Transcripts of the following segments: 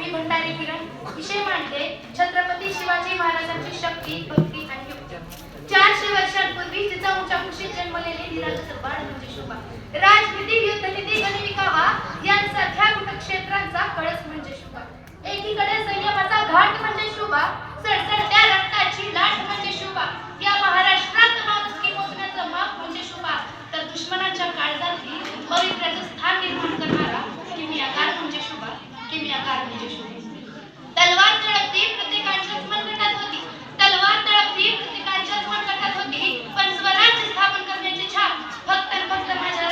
मी भंडारी किरण विषय मांडले. छत्रपती शिवाजी महाराजांची शक्ती भक्ती आणि युक्त. चारशे वर्षांपूर्वी तिचा उंचा कुशीत जन्मलेले निरागस बाळ म्हणजे शोभा. राजनीती युद्धनीती गणिविकावा यांसारख्या कुटक्षेत्रांचा कळस म्हणजे शोभा. एकीकडे संयमाचा घाट म्हणजे शोभा. सडसडत्या रक्ताची लाट म्हणजे शोभा. तलवार तळपती प्रत्येकाच्याच मनगटात होती. तलवार तळपती प्रत्येकाच्याच मनगटात होती. पण स्वराज्य स्थापन करण्याची छाप फक्त फक्त माझ्या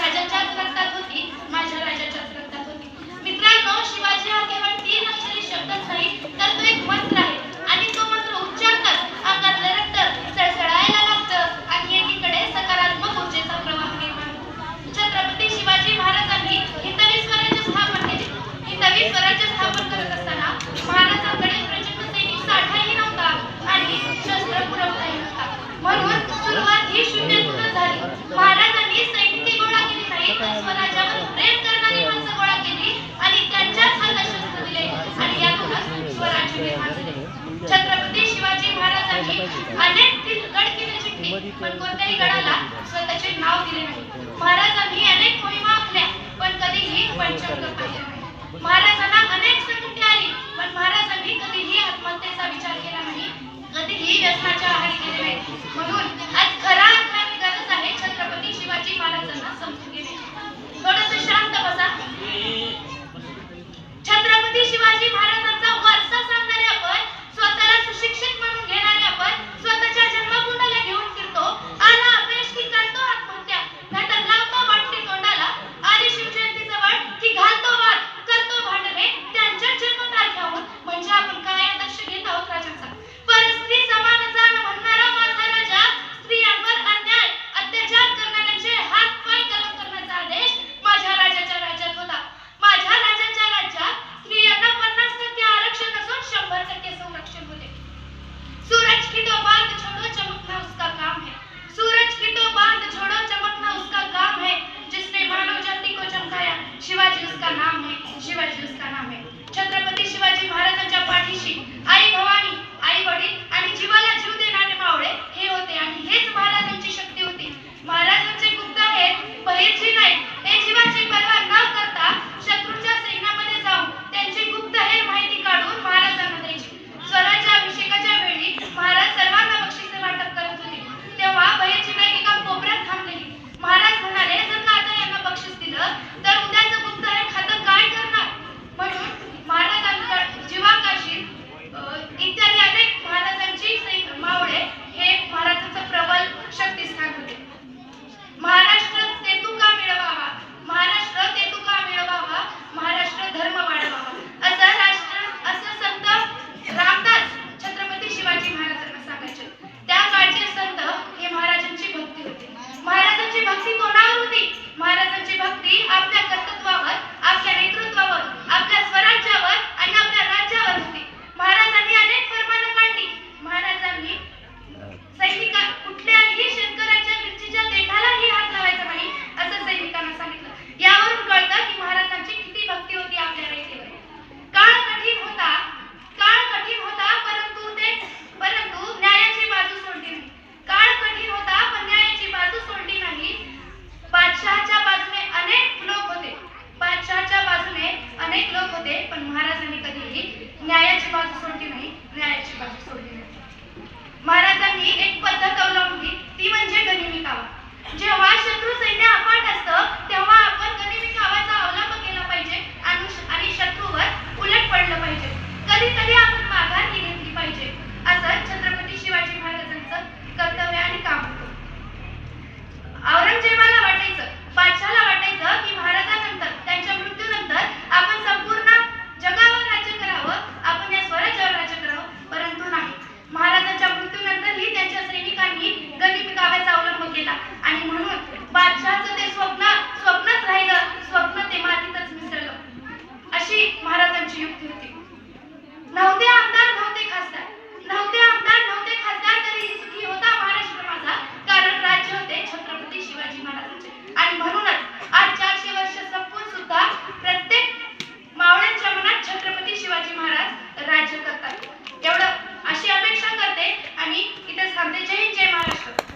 स्वतःचे नाव दिले नाही. महाराजांनी अनेक पण कधीही पंचंग पाहिले महाराजांना अनेक संकटे पण महाराजांनी कधीही आत्महत्येचा विचार केला नाही कधीही व्यसनाच्या आहारी गेले म्हणून आज खरा अर्थाने गरज छत्रपती शिवाजी महाराजांना समजून शांत बसा. छत्रपती शिवाजी महाराज